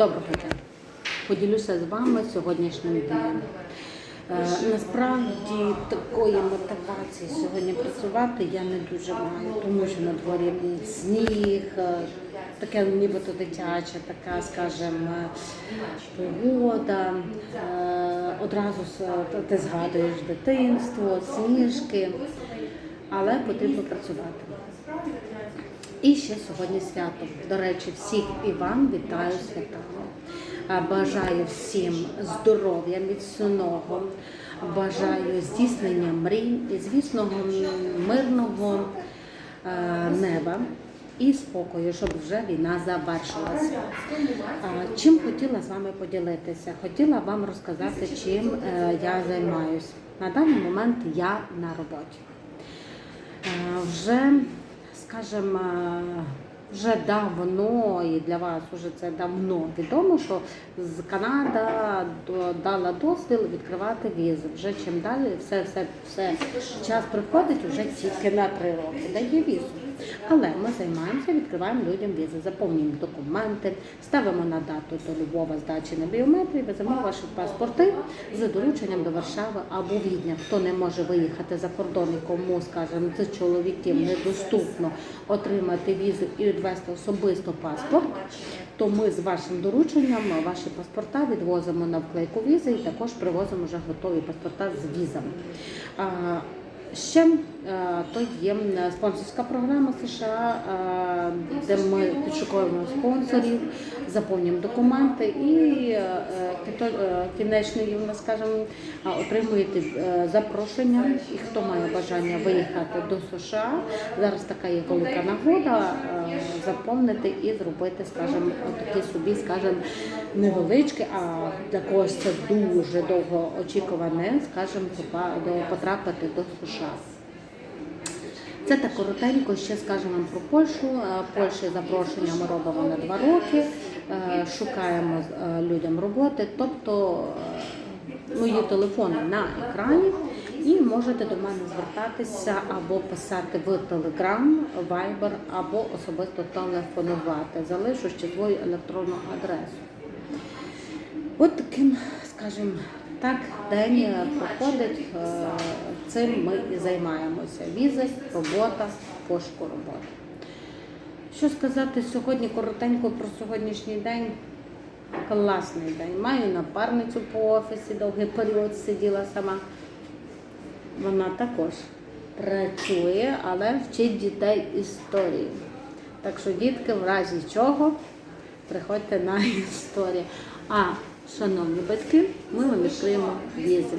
Доброго дня. Поділюся з вами сьогоднішнім днем. Е, Насправді такої мотивації сьогодні працювати я не дуже маю, тому що на дворі сніг, е, таке нібито дитяча, така, скажімо, погода. Е, Одразу ти згадуєш дитинство, сніжки, але потрібно працювати. І ще сьогодні свято. До речі, всіх і вам вітаю святами. Бажаю всім здоров'я, міцного, бажаю здійснення мрій і, звісно, мирного неба і спокою, щоб вже війна завершилася. Чим хотіла з вами поділитися? Хотіла вам розказати, чим е, я займаюсь. На даний момент я на роботі. Вже, скажімо, вже давно і для вас вже це давно відомо, що з Канада дала дозвіл відкривати візи. Вже чим далі все, все, все час приходить вже тільки на три роки. Дає візу. Але ми займаємося, відкриваємо людям візи, заповнюємо документи, ставимо на дату до Львова здачі на біометрії, веземо ваші паспорти з дорученням до Варшави або Відня. Хто не може виїхати за кордон, кому, скажімо, з чоловіків недоступно отримати візу і відвести особисто паспорт, то ми з вашим дорученням ваші паспорта відвозимо на вклейку візи і також привозимо вже готові паспорта з візами. Ще е, то є спонсорська програма США, е, де ми підшукуємо спонсорів, заповнюємо документи і е, нас, скажімо, е, отримуєте запрошення. І хто має бажання виїхати до США, зараз така є велика нагода заповнити і зробити, скажімо, такі собі, скажімо, невеличке, а для когось це дуже довго очікуване, скажімо, потрапити до США. Це так коротенько, ще скажемо вам про Польщу. Е, Польщі запрошення ми робимо на два роки, Е, шукаємо е, людям роботи, тобто мої телефони на екрані, і можете до мене звертатися або писати в Telegram, Viber, або особисто телефонувати. Залишу ще свою електронну адресу. От таким, скажімо, так, день проходить, е, цим ми і займаємося. Візи, робота, пошуку роботи. Що сказати сьогодні коротенько про сьогоднішній день? Класний день. Маю напарницю по офісі, довгий період сиділа сама. Вона також працює, але вчить дітей історії. Так що, дітки, в разі чого, приходьте на історію. А, шановні батьки, ми вам відкриємо візи.